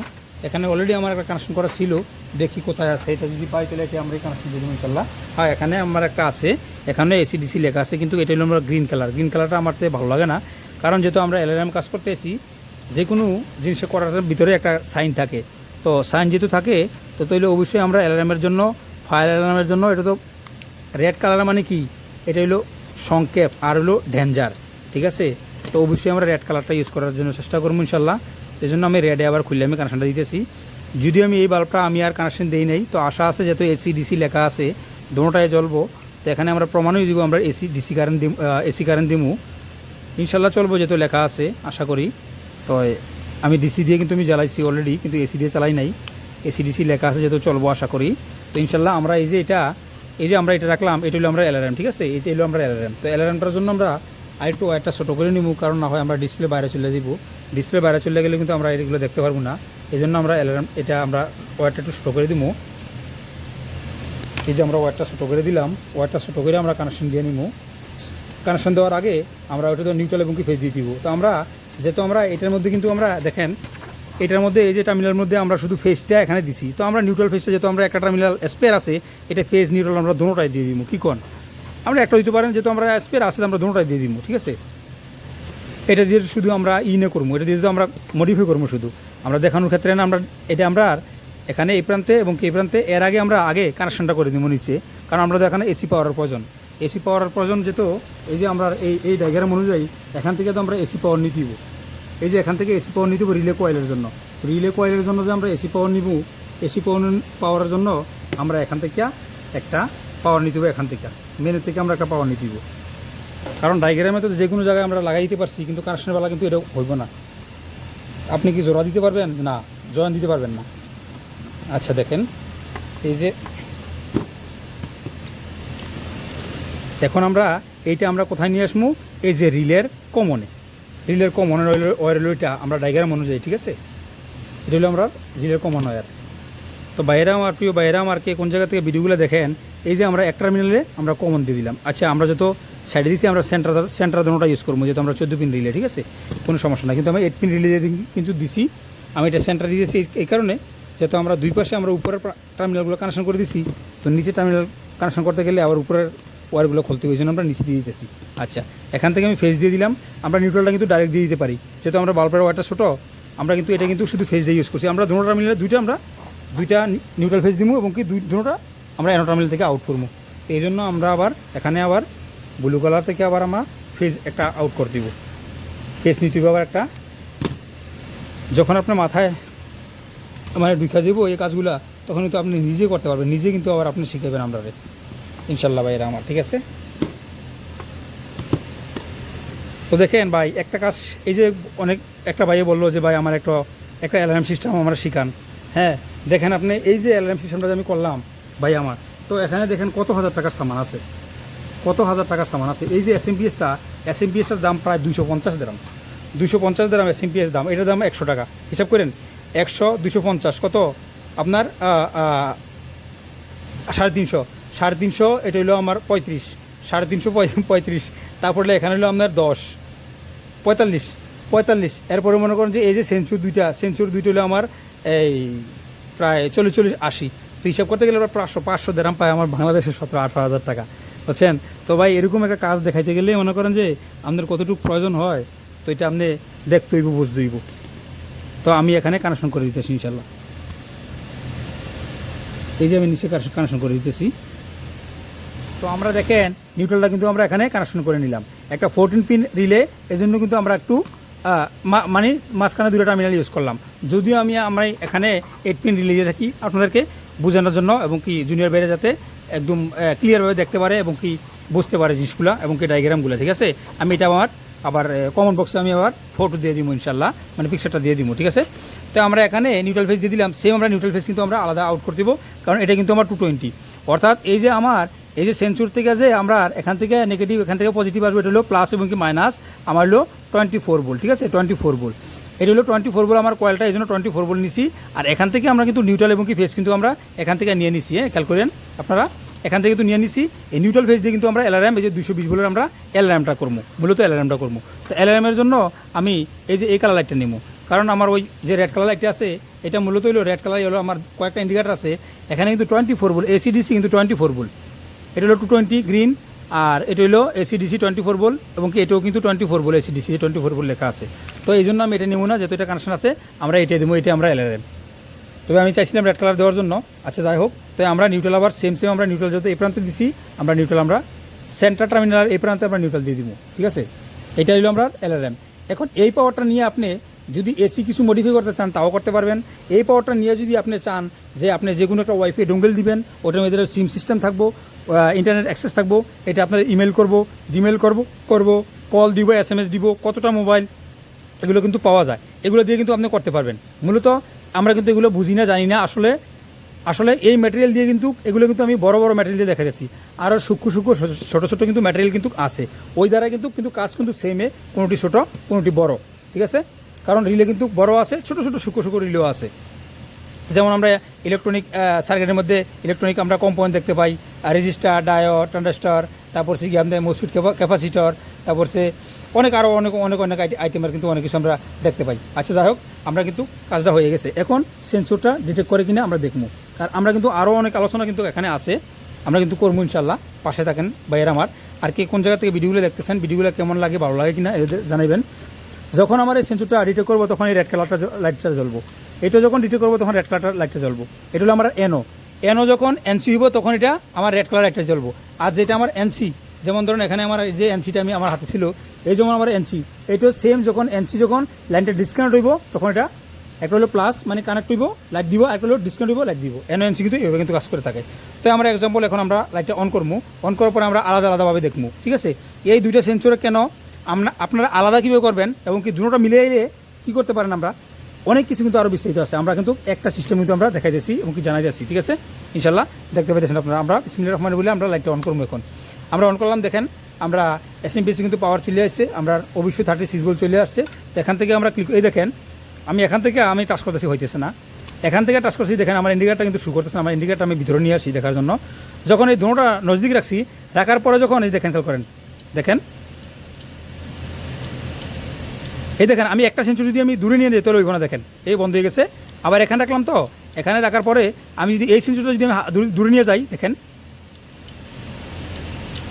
এখানে অলরেডি আমার একটা কানেকশন করা ছিল, দেখি কোথায় আছে। এটা যদি পাই তাহলে আমরা এই কানেকশন দিয়ে দেবো ইনশাল্লাহ? হ্যাঁ এখানে আমার একটা আছে। এখানে এসি ডিসি লেখা আছে, কিন্তু এটা হলো আমরা গ্রিন কালার গ্রিন কালারটা আমার ভালো লাগে না। কারণ যেহেতু আমরা এলআরএম কাজ করতে এসি যে কোনো জিনিসে করার ভিতরে একটা সাইন থাকে। তো সাইন যেহেতু থাকে, তো তাহলে অবশ্যই আমরা অ্যালার্মের জন্য ফায়ার অ্যালার্মের জন্য, এটা তো রেড কালার মানে কি? এটা হলো সংক্ষেপ আর হলো ডেঞ্জার ঠিক আছে? তো অবশ্যই আমরা রেড কালারটা ইউজ করার জন্য চেষ্টা করব ইনশাল্লাহ। এই জন্য আমি রেডে আবার খুললে আমি কানেকশনটা দিতেছি। যদিও আমি এই বাল্বটা আমি আর কানেকশন দিই নাই, তো আশা আছে যেহেতু এসি ডিসি লেখা আছে দুটোটায় জ্বলবো, তো এখানে আমরা প্রমাণও দিব, আমরা এসি ডিসি কারেন্ট দিম এসি কারেন্ট দিমু। ইনশাল্লাহ চলবো যেহেতু লেখা আছে, আশা করি। তো আমি ডিসি দিয়ে কিন্তু আমি জ্বালাইছি অলরেডি কিন্তু এসি দিয়ে চালাই নাই। এসি ডিসি লেখা আছে যেহেতু চলবো, আশা করি। তো ইনশাল্লাহ আমরা এই যে এটা, এই যে আমরা এটা রাখলাম, এটা হলো আমরা অ্যালার্ম ঠিক আছে? এই যে এলো আমরা অ্যালার্ম তো অ্যালার্মটার জন্য আমরা আরেকটু ওয়ারটা ছোটো করে নিব কারণ না হয় আমরা ডিসপ্লে বাইরে চলে দিব ডিসপ্লে বাইরে চলে গেলে কিন্তু আমরা এগুলো দেখতে পারব না। এই জন্য আমরা অ্যালার্ম এটা আমরা ওয়ারটা একটু ছোটো করে দিব এই যে আমরা ওয়ারটা ছোটো করে দিলাম ওয়ারটা ছোটো করে আমরা কানেকশন দিয়ে নিব কানেকশন দেওয়ার আগে আমরা ওটা তো নিউট্রাল এবং কি ফেস দিয়ে দিব। তো আমরা, যেহেতু আমরা এটার মধ্যে কিন্তু আমরা, দেখেন, এটার মধ্যে এই যে টার্মিনালের মধ্যে আমরা শুধু ফেসটা এখানে দিছি। তো আমরা নিউট্রাল ফেসটা যেহেতু আমরা একটা টার্মিনাল স্পেয়ার আছে, এটা ফেস নিউট্রাল আমরা দুটোটাই দিয়ে দিব কি কোন? আমরা একটা দিতে পারেন, যেহেতু আমরা স্পেয়ার আছে, আমরা দুটোটাই দিয়ে দিব ঠিক আছে? এটা দিয়ে শুধু আমরা ইনে করব, এটা দিয়ে তো আমরা মডিফাই করব শুধু। আমরা দেখানোর ক্ষেত্রে না, আমরা, এটা আমরা আর এখানে এই প্রান্তে এবং এই প্রান্তে, এর আগে আমরা আগে কানেকশনটা করে দিব নিচে, কারণ আমরা এখানে এসি পাওয়ার প্রয়োজন। এসি পাওয়ার প্রয়োজন যেহেতু, এই যে আমরা এই এই ডায়াগ্রাম অনুযায়ী এখান থেকে তো আমরা এসি পাওয়ার নিতে দিব এই যে এখান থেকে এসি পাওয়ার নিতে রিলে কয়েলের জন্য। তো রিলে কয়েলের জন্য যে আমরা এসি পাওয়ার নিব এসি পাওয়ার পাওয়ার জন্য আমরা এখান থেকে একটা পাওয়ার নিতে এখান থেকে। মেনু থেকে আমরা একটা পাওয়ার নিতে কারণ ডায়াগ্রামে তো যে কোনো জায়গায় আমরা লাগাই দিতে পারছি, কিন্তু কানেকশনের বেলা কিন্তু এটা হইব না। আপনি কি জোড়া দিতে পারবেন? না, জয়েন দিতে পারবেন না। আচ্ছা দেখেন, এই যে এখন আমরা এইটা আমরা কোথায় নিয়ে আসব? এই যে রিলের কমনে। রিলের কমনের ওয়ার ওইটা আমরা ডায়াগ্রাম অনুযায়ী, ঠিক আছে? এটা হলো আমরা রিলের কমন ওয়ার তো বাইরে আমার প্রিয়, বাইরে আমার কে কোন জায়গা থেকে ভিডিওগুলো দেখেন, এই যে আমরা এক টার্মিনালে আমরা কমন দিয়ে দিলাম। আচ্ছা আমরা যত সাইডে দিয়েছি আমরা সেন্টার সেন্টার দুটোটা ইউজ করব, যেহেতু আমরা চোদ্দ পিন রিলে ঠিক আছে? কোনো সমস্যা না কিন্তু আমি এইট পিন রিলে কিন্তু দিছি। আমি এটা সেন্টার দিয়েছি এই- কারণে যেহেতু আমরা দুই পাশে আমরা উপরের টার্মিনালগুলো কানেকশন করে দিছি, তো নিচে টার্মিনাল কানেকশন করতে গেলে আবার উপরের ওয়ারগুলো খুলতে হবে আমরা নিচে দিয়ে দিতেছি। আচ্ছা এখান থেকে আমি ফেস দিয়ে দিলাম। আমরা নিউট্রালটা কিন্তু ডাইরেক্ট দিয়ে দিতে পারি। যেহেতু আমরা বাল্বের ওয়ারটা ছোটো, আমরা কিন্তু এটা কিন্তু শুধু ফেস দিয়ে ইউজ করছি। আমরা দুটো টার্মিনালে দুইটা আমরা দুইটা নিউট্রাল ফেস দিব এবং কি দুই দুটোটা আমরা অ্যানো টার্মিনাল থেকে আউট করব। এই জন্য আমরা আবার এখানে আবার ব্লু কালার থেকে আবার আমরা ফেস একটা আউট করে দিব। ফেস নিতে আবার একটা। যখন আপনার মাথায় মানে ঢুকা যাব এই কাজগুলা তখন কিন্তু আপনি নিজে করতে পারবেন। নিজে কিন্তু আবার আপনি শিখাবেন আমরা ইনশাল্লাহ ভাই এরা আমার, ঠিক আছে? তো দেখেন ভাই, একটা কাজ, এই যে অনেক, একটা ভাইয়ে বলল যে, ভাই, আমার একটা একটা অ্যালার্ম সিস্টেম আমরা শিখান। হ্যাঁ দেখেন আপনি, এই যে অ্যালার্ম সিস্টেমটা আমি করলাম, ভাই আমার, তো এখানে দেখেন কত হাজার টাকার সামান আছে। কত হাজার টাকার সামান আছে? এই যে এস এম পিএসটা এস এম পিএসটার দাম প্রায় দুইশো পঞ্চাশ দেরাম দুইশো পঞ্চাশ দেরাম এস এম পিএস দাম, এটার দাম একশো টাকা। হিসাব করেন, একশো দুশো পঞ্চাশ, কত? আপনার সাড়ে তিনশো। সাড়ে তিনশো, এটা হলো আমার পঁয়ত্রিশ। সাড়ে তিনশো, পঁয়- পঁয়ত্রিশ। তারপরে এখানে হলো আপনার দশ। পঁয়তাল্লিশ। পঁয়তাল্লিশ। এরপরে মনে করেন যে এই যে সেঞ্চুর দুইটা সেঞ্চুর দুইটা হলো আমার এই প্রায় চল্লিশ চল্লিশ, আশি। তো হিসাব করতে গেলে আবার পাঁচশো পাঁচশো দেরাম পায় আমার বাংলাদেশের সতেরো, আঠারো হাজার টাকা। বুঝছেন? তো ভাই, এরকম একটা কাজ দেখাইতে গেলে মনে করেন যে আপনাদের কতটুকু প্রয়োজন হয়, তো এটা আপনি দেখতে হইব, বুঝতে হইব। তো আমি এখানে কানেকশন করে দিতেছি ইনশাল্লাহ এই যে আমি নিচে কানেকশন করে দিতেছি। তো আমরা দেখেন নিউট্রালটা কিন্তু আমরা এখানে কানেকশন করে নিলাম। একটা ফোরটিন পিন রিলে এই জন্য কিন্তু আমরা একটু মানে মাঝখানে দুটো টার্মিনাল ইউজ করলাম। যদিও আমি, আমরা এখানে এইট পিন রিলে দিয়ে থাকি আপনাদেরকে বোঝানোর জন্য এবং কি জুনিয়র বাইরে যাতে একদম ক্লিয়ারভাবে দেখতে পারে এবং কি বুঝতে পারে জিনিসগুলো এবং কি ডায়াগ্রামগুলো ঠিক আছে? আমি এটা আমার, আবার কমন বক্সে আমি আবার ফটো দিয়ে দিব ইনশাল্লাহ মানে পিকচারটা দিয়ে দিব ঠিক আছে? তো আমরা এখানে নিউট্রাল ফেস দিয়ে দিলাম সেম আমরা নিউট্রাল ফেস কিন্তু আমরা আলাদা আউট করে দিব, কারণ এটা কিন্তু আমার টু টোয়েন্টি অর্থাৎ এই যে আমার, এই যে সেন্সুর থেকে যে আমরা এখান থেকে নেগেটিভ এখান থেকে পজিটিভ আসবে, এটা হলো প্লাস এবং কি মাইনাস আমার হলো টোয়েন্টি ফোর বোল ঠিক আছে? টোয়েন্টি ফোর বোল এটা হলো টোয়েন্টি ফোর বোল আমার কয়েলটা এই জন্য টোয়েন্টি ফোর বোল নিছি। আর এখান থেকে আমরা কিন্তু নিউট্রাল এবং কি ফেস কিন্তু আমরা এখান থেকে নিয়ে নিছি হ্যাঁ খেয়াল করেন আপনারা এখান থেকে কিন্তু নিয়ে নিছি। এই নিউট্রাল ফেস দিয়ে কিন্তু আমরা অ্যালার্ম এই যে দুশো বিশ বলের আমরা অ্যালার্মটা করব, মূলত অ্যালার্মটা করব। তো অ্যালার্মের জন্য আমি এই যে এই কালার লাইটটা নেব। কারণ আমার ওই যে রেড কালার লাইটটা আছে, এটা মূলত হলো রেড কালার হলো আমার কয়েকটা ইন্ডিকেটার আছে। এখানে কিন্তু টোয়েন্টি ফোর বল এসিডিসি কিন্তু টোয়েন্টি ফোর বল। এটা হলো টু টোয়েন্টি গ্রিন আর এটা হলো এসিডিসি টোয়েন্টি ফোর বল এবং কি এটাও কিন্তু টোয়েন্টি ফোর বল এসিডিসি টোয়েন্টি ফোর বল লেখা আছে। তো এই জন্য আমি এটা নেব না, যেহেতু এটা কানেকশন আছে, আমরা এটা দেবো এটা আমরা এলআরএম তবে আমি চাইছিলাম রেড কালার দেওয়ার জন্য। আচ্ছা যাই হোক, তো আমরা নিউট্রাল আবার সেম সেম আমরা নিউট্রাল যেহেতু এই প্রান্তে দিছি, আমরা নিউট্রাল আমরা সেন্টার টার্মিনাল এই প্রান্তে আমরা নিউট্রাল দিয়ে দিব, ঠিক আছে? এটা হলো আমরা এলআরএম এখন এই পাওয়ারটা নিয়ে আপনি যদি এসি কিছু মডিফাই করতে চান, তাও করতে পারবেন। এই পাওয়ারটা নিয়ে যদি আপনি চান যে আপনি যে কোনো একটা ওয়াইফাই ডোঙ্গেল দিবেন, ওটার মধ্যে সিম সিস্টেম থাকব ইন্টারনেট অ্যাক্সেস থাকব, এটা আপনার ইমেল করব জিমেল করব করব কল দিব এস এম এস দিব, কতটা মোবাইল এগুলো কিন্তু পাওয়া যায়। এগুলো দিয়ে কিন্তু আপনি করতে পারবেন। মূলত আমরা কিন্তু এগুলো বুঝি না, জানি না। আসলে আসলে এই ম্যাটেরিয়াল দিয়ে কিন্তু, এগুলো কিন্তু আমি বড় বড় ম্যাটেরিয়াল দিয়ে দেখা গেছি আরও সূক্ষ্ম সূক্ষ্ম, ছোটো ছোটো কিন্তু ম্যাটেরিয়াল কিন্তু আছে। ওই দ্বারা কিন্তু কিন্তু কাজ কিন্তু সেমে কোনোটি ছোটো, কোনোটি বড়। ঠিক আছে? কারণ রিলে কিন্তু বড় আছে, ছোট ছোট সূক্ষ্ম সূক্ষ্ম রিলেও আছে। যেমন আমরা ইলেকট্রনিক সার্কিটের মধ্যে ইলেকট্রনিক আমরা কম্পোনেন্ট দেখতে পাই রেজিস্টার ডায়ো ট্রান্ডাস্টার তারপর সে আমাদের মসফিট ক্যাপাসিটর তারপর সে অনেক আরও অনেক অনেক অনেক আইটেমের কিন্তু অনেক কিছু আমরা দেখতে পাই। আচ্ছা যাই হোক, আমরা কিন্তু কাজটা হয়ে গেছে। এখন সেন্সরটা ডিটেক্ট করে কিনা আমরা দেখব। আর আমরা কিন্তু আরও অনেক আলোচনা কিন্তু এখানে আছে। আমরা কিন্তু করব ইনশাল্লাহ পাশে থাকেন ভাইয়ের আমার। আর কে কোন জায়গা থেকে ভিডিওগুলো দেখতেছেন ভিডিওগুলো কেমন লাগে, ভালো লাগে কিনা জানাবেন যখন আমার এই সেন্সরটা ডিটেক্ট করব, তখন এই রেড কালারটা লাইটটা জ্বলবো। এটা যখন ডিটেক্ট করব, তখন রেড কালারটা লাইটটা জ্বলবো। এটা হলো আমার এনও এনও যখন এনসি হইব, তখন এটা আমার রেড কালার লাইটটা জ্বলবো। আর যেটা আমার এনসি যেমন ধরুন এখানে আমার যে এনসিটা আমি আমার হাতে ছিল, এই যেমন আমার এনসি এটা সেম যখন এনসি যখন লাইনটা ডিসকানেক্ট হইব, তখন এটা একটা হলো প্লাস মানে কানেক্ট হইব লাইট দিব একটা হলো ডিসকানেক্ট হইব লাইট দিব। এনও এনসি কিন্তু এভাবে কিন্তু কাজ করে থাকে। তো আমরা এক্সাম্পল এখন আমরা লাইটটা অন করব। অন করার পরে আমরা আলাদা আলাদাভাবে দেখব। ঠিক আছে? এই দুইটা সেন্সরে কেন আমরা আপনারা আলাদা কীভাবে করবেন এবং কি দুটোটা মিলিয়ে এলে কী করতে পারেন আমরা? অনেক কিছু কিন্তু আরও বিস্তারিত আছে। আমরা কিন্তু একটা সিস্টেম কিন্তু আমরা দেখাই দিয়েছি এবং কি জানাই যাচ্ছি, ঠিক আছে? ইনশাল্লাহ দেখতে পাইতেছেন আপনারা। আমরা বিসমিল্লাহির রহমান বলে আমরা লাইটটা অন করব এখন। আমরা অন করলাম, দেখেন, আমরা এসএমপিসি কিন্তু পাওয়ার চলে আসছে। আমরা অবশ্যই থার্টি সিক্স বল চলে আসছে। এখান থেকে আমরা ক্লিক এই দেখেন, আমি এখান থেকে আমি টাচ করতেছি, হইতেছে না। এখান থেকে টাচ করছি দেখেন, আমার ইন্ডিকেটারটা কিন্তু শু করতেছে আমার ইন্ডিকেটার আমি ভিতরে নিয়ে আসি দেখার জন্য। যখন এই দুটোটা নজদিক রাখছি, রাখার পরে যখন এই দেখেন, খেয়াল করেন, দেখেন এই দেখেন, আমি একটা সেঞ্চুরি যদি আমি দূরে নিয়ে যেতে তাহলে না দেখেন, এই বন্ধ হয়ে গেছে। আবার এখানে রাখলাম তো, এখানে রাখার পরে আমি যদি এই সেঞ্চুরিটা যদি আমি দূরে- নিয়ে যাই, দেখেন।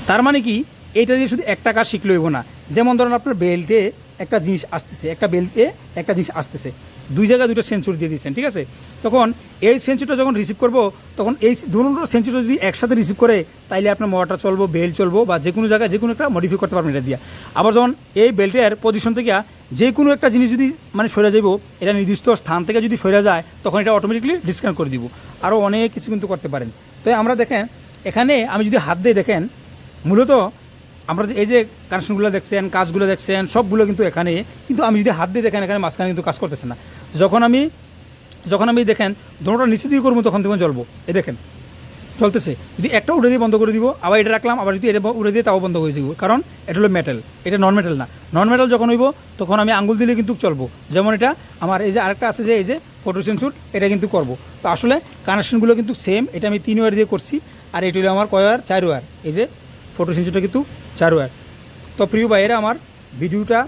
তার মানে কি, এইটা দিয়ে শুধু একটা কাজ শিখলে হইব না। যেমন ধরুন আপনার বেল্টে একটা জিনিস আসতেছে, একটা বেল্টে একটা জিনিস আসতেছে। দুই জায়গায় দুটো সেঞ্চুরি দিয়ে দিচ্ছেন, ঠিক আছে? তখন এই সেঞ্চুরিটা যখন রিসিভ করব, তখন এই দুটো সেঞ্চুরিটা যদি একসাথে রিসিভ করে, তাইলে আপনার মোটর চলবো বেল্ট চলবো, বা যে কোনো জায়গায় যে কোনো একটা মডিফাই করতে পারবেন এটা দিয়ে। আবার যখন এই বেল্টের পজিশন থেকে যে কোনো একটা জিনিস যদি মানে সরে যাব এটা নির্দিষ্ট স্থান থেকে যদি সরে যায়, তখন এটা অটোমেটিকলি ডিসকাউন্ট করে দিব। আরও অনেক কিছু কিন্তু করতে পারেন। তো আমরা দেখেন, এখানে আমি যদি হাত দিয়ে দেখেন, মূলত আমরা এই যে কানেকশনগুলো দেখছেন, কাজগুলো দেখছেন, সবগুলো কিন্তু এখানে, কিন্তু আমি যদি হাত দিয়ে দেখেন, এখানে মাঝখানে কিন্তু কাজ করতেছে না। যখন আমি যখন আমি দেখেন দোনোটা নিচে দিয়ে করব, তখন তখন জ্বলবো। এই দেখেন চলতেছে যদি একটা উড়ে দিয়ে বন্ধ করে দিব, আবার এটা রাখলাম, আবার যদি এটা উড়ে দিয়ে তাও বন্ধ করে দিব। কারণ এটা হলো মেটাল এটা নন মেটাল না। নন মেটাল যখন হইব, তখন আমি আঙুল দিলে কিন্তু চলবো। যেমন এটা, আমার এই যে আরেকটা আছে যে, এই যে ফটো সেন্সুর এটা কিন্তু করব। তো আসলে কানেকশনগুলো কিন্তু সেম এটা আমি তিন ওয়ার দিয়ে করছি, আর এটা হলো আমার কয় ওয়ার চার ওয়ার এই যে ফটো সেন্সুরটা কিন্তু চার ওয়ার তো প্রিয় ভাইয়েরা, আমার ভিডিওটা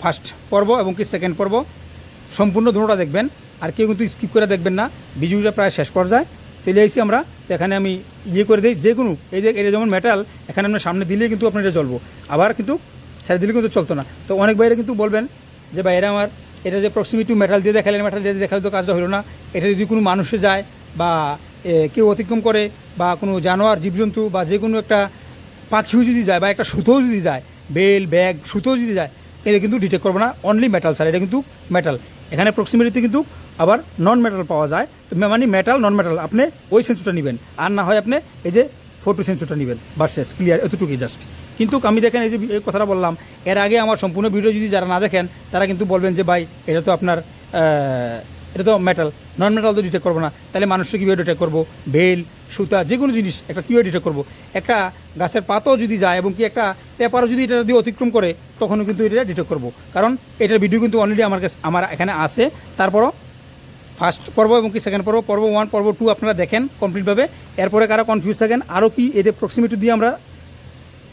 ফার্স্ট পর্ব এবং কি সেকেন্ড পর্ব সম্পূর্ণ দুটোটা দেখবেন, আর কেউ কিন্তু স্কিপ করে দেখবেন না। ভিডিওটা প্রায় শেষ পর্যায়ে। চলে আসছি আমরা এখানে আমি ইয়ে করে দিই, যে কোনো, এই যে এটা যেমন মেটাল এখানে আমরা সামনে দিলেই কিন্তু আপনার এটা চলবো আবার কিন্তু ছেড়ে দিলে কিন্তু চলতো না। তো অনেক বাইরে কিন্তু বলবেন যে বাইরে আমার, এটা যে প্রক্সিমিটি মেটাল দিয়ে দেখালেন মেটাল দিয়ে দেখালে তো কাজটা হলো না। এটা যদি কোনো মানুষে যায় বা কেউ অতিক্রম করে বা কোনো জানোয়ার, জীবজন্তু বা যে কোনো একটা পাখিও যদি যায় বা একটা সুতোও যদি যায়, বেল, ব্যাগ, সুতোও যদি যায়, এটা কিন্তু ডিটেক্ট করব না। অনলি মেটাল স্যার এটা কিন্তু মেটাল এখানে প্রক্সিমিটিতে কিন্তু আবার নন মেটাল পাওয়া যায়। মানে মেটাল নন মেটাল আপনি ওই সেন্সরটা নেবেন। আর না হয় আপনি এই যে ফটো সেন্সরটা নেবেন। বাস শেষ ক্লিয়ার এতটুকুই জাস্ট কিন্তু আমি দেখেন এই যে এই কথাটা বললাম, এর আগে আমার সম্পূর্ণ ভিডিও যদি যারা না দেখেন, তারা কিন্তু বলবেন যে, ভাই, এটা তো আপনার এটা তো মেটাল নন মেটাল তো ডিটেক্ট করব না। তাহলে মানুষকে কীভাবে ডিটেক্ট করব? বেল, সুতা, যে কোনো জিনিস একটা কীভাবে ডিটেক্ট করব? একটা গাছের পাতাও যদি যায় এবং কি একটা পেপারও যদি এটা দিয়ে অতিক্রম করে, তখনও কিন্তু এটা ডিটেক্ট করব। কারণ এটার ভিডিও কিন্তু অলরেডি আমার কাছে আমার এখানে আছে। তারপরও ফার্স্ট পর্ব এবং কি সেকেন্ড পর্ব পর্ব ওয়ান পর্ব টু আপনারা দেখেন কমপ্লিটভাবে এরপরে কারা কনফিউজ থাকেন আরও কি এদের প্রক্সিমিটি দিয়ে আমরা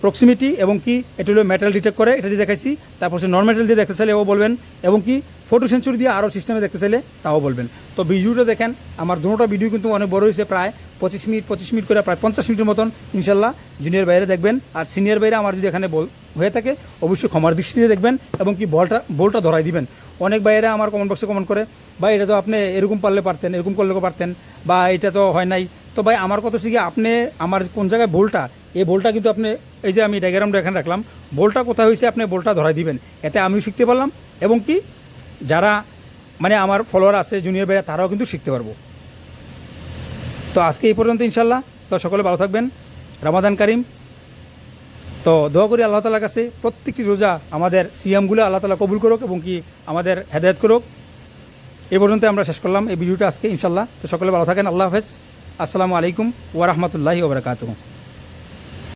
প্রক্সিমিটি এবং কি এটা হলো মেটাল ডিটেক্ট করে, এটা দিয়ে দেখাইছি। তারপর সে নন মেটাল দিয়ে দেখতে চাইলে ও বলবেন। এবং কি ফটো সেঞ্চুরি দিয়ে আরও সিস্টেমে দেখতে চাইলে তাও বলবেন। তো ভিডিওটা দেখেন, আমার দুটোটা ভিডিও কিন্তু অনেক বড় হয়েছে, প্রায় পঁচিশ মিনিট পঁচিশ মিনিট করে প্রায় পঞ্চাশ মিনিটের মতন, ইনশাল্লাহ জুনিয়র বাইরে দেখবেন। আর সিনিয়র বাইরে আমার যদি এখানে বল হয়ে থাকে, অবশ্যই ক্ষমার দৃষ্টিতে দেখবেন এবং কি বলটা বলটা ধরাই দিবেন। অনেক বাইরে আমার কমেন্ট বক্সে কমেন্ট করে বা এটা তো আপনি এরকম পারলে পারতেন, এরকম করলেও পারতেন, বা এটা তো হয় নাই। তো ভাই, আমার কথা কি, আপনি আমার কোন জায়গায় ভুলটা এই বলটা কিন্তু আপনি এই যে আমি ডায়াগ্রামটা এখানে রাখলাম, বলটা কোথায় হয়েছে আপনি বলটা ধরাই দিবেন। এতে আমিও শিখতে পারলাম এবং কি যারা মানে আমার ফলোয়ার আছে জুনিয়র ভাইয়া তারাও কিন্তু শিখতে পারব। তো আজকে এই পর্যন্ত ইনশাল্লাহ তো সকলে ভালো থাকবেন। রামাদান কারিম। তো দোয়া করি আল্লাহ তালার কাছে প্রত্যেকটি রোজা আমাদের সিয়ামগুলো আল্লাহ তালা কবুল করুক এবং কি আমাদের হেদায়ত করুক। এই পর্যন্ত আমরা শেষ করলাম এই ভিডিওটা আজকে ইনশাল্লাহ তো সকলে ভালো থাকেন। আল্লাহ হাফেজ। আসসালামু আলাইকুম ওয়ারহমতুল্লাহি ওবরাকাতুহ